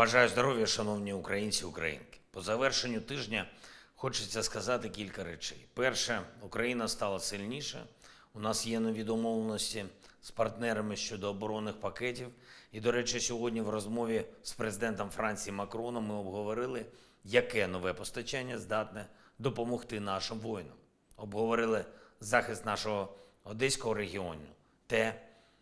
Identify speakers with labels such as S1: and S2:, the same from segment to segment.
S1: Бажаю здоров'я, шановні українці українки. По завершенню тижня хочеться сказати кілька речей. Перше, Україна стала сильніше. У нас є нові домовленості з партнерами щодо оборонних пакетів. І, до речі, сьогодні в розмові з президентом Франції Макроном ми обговорили, яке нове постачання здатне допомогти нашим воїнам. Обговорили захист нашого одеського регіону, те,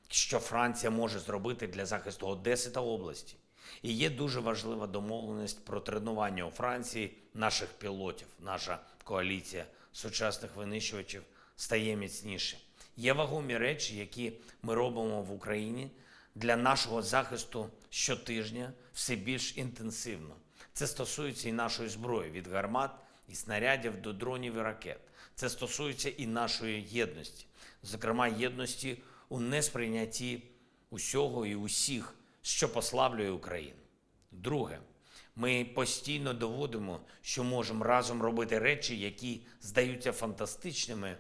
S1: що Франція може зробити для захисту Одеси та області. І є дуже важлива домовленість про тренування у Франції наших пілотів. Наша коаліція сучасних винищувачів стає міцніше. Є вагомі речі, які ми робимо в Україні для нашого захисту щотижня все більш інтенсивно. Це стосується і нашої зброї від гармат і снарядів до дронів і ракет. Це стосується і нашої єдності, зокрема єдності у несприйнятті усього і усіх, що послаблює Україну. Друге, ми постійно доводимо, що можемо разом робити речі, які здаються фантастичними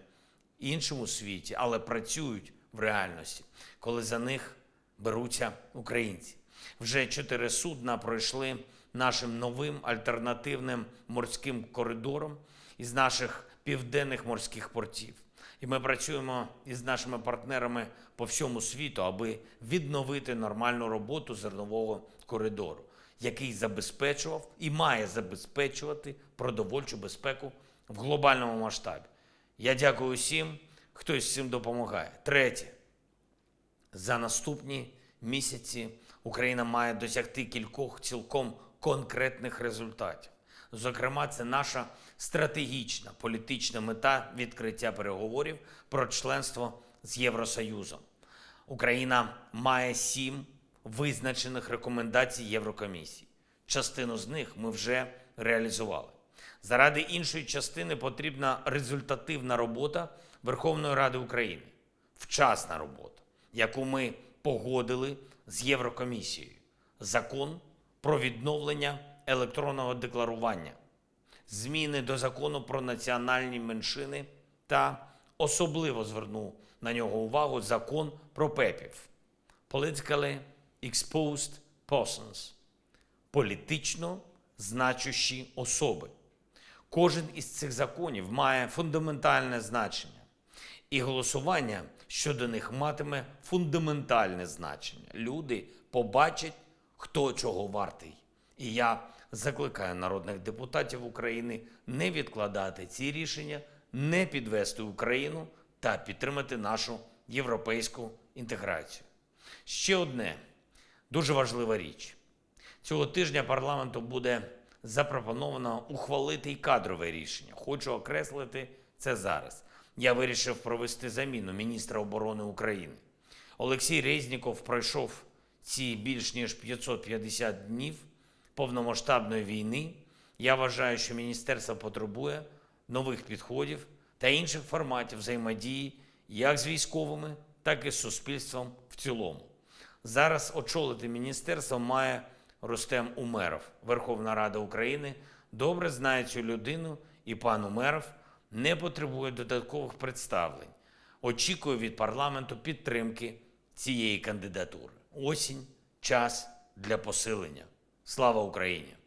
S1: іншому світі, але працюють в реальності, коли за них беруться українці. Вже чотири судна пройшли нашим новим альтернативним морським коридором із наших південних морських портів. І ми працюємо із нашими партнерами по всьому світу, аби відновити нормальну роботу зернового коридору, який забезпечував і має забезпечувати продовольчу безпеку в глобальному масштабі. Я дякую всім, хто із цим допомагає. Третє. За наступні місяці Україна має досягти кількох цілком конкретних результатів. Зокрема, це наша стратегічна політична мета відкриття переговорів про членство з Євросоюзом. Україна має сім визначених рекомендацій Єврокомісії. Частину з них ми вже реалізували. Заради іншої частини потрібна результативна робота Верховної Ради України, вчасна робота, яку ми погодили з Єврокомісією. Закон про відновлення електронного декларування, зміни до закону про національні меншини та особливо звернув на нього увагу закон про ПЕПів Politically Exposed Persons політично значущі особи. Кожен із цих законів має фундаментальне значення, і голосування щодо них матиме фундаментальне значення. Люди побачать, хто чого вартий. І я закликаю народних депутатів України не відкладати ці рішення, не підвести Україну та підтримати нашу європейську інтеграцію. Ще одне дуже важлива річ. Цього тижня парламенту буде запропоновано ухвалити й кадрове рішення. Хочу окреслити це зараз. Я вирішив провести заміну міністра оборони України. Олексій Резніков пройшов ці більш ніж 550 днів повномасштабної війни. Я вважаю, що міністерство потребує нових підходів та інших форматів взаємодії як з військовими, так і з суспільством в цілому. Зараз очолити міністерство має Рустем Умеров. Верховна Рада України добре знає цю людину, і пан Умеров не потребує додаткових представлень. Очікую від парламенту підтримки цієї кандидатури. Осінь час для посилення. Слава Україні!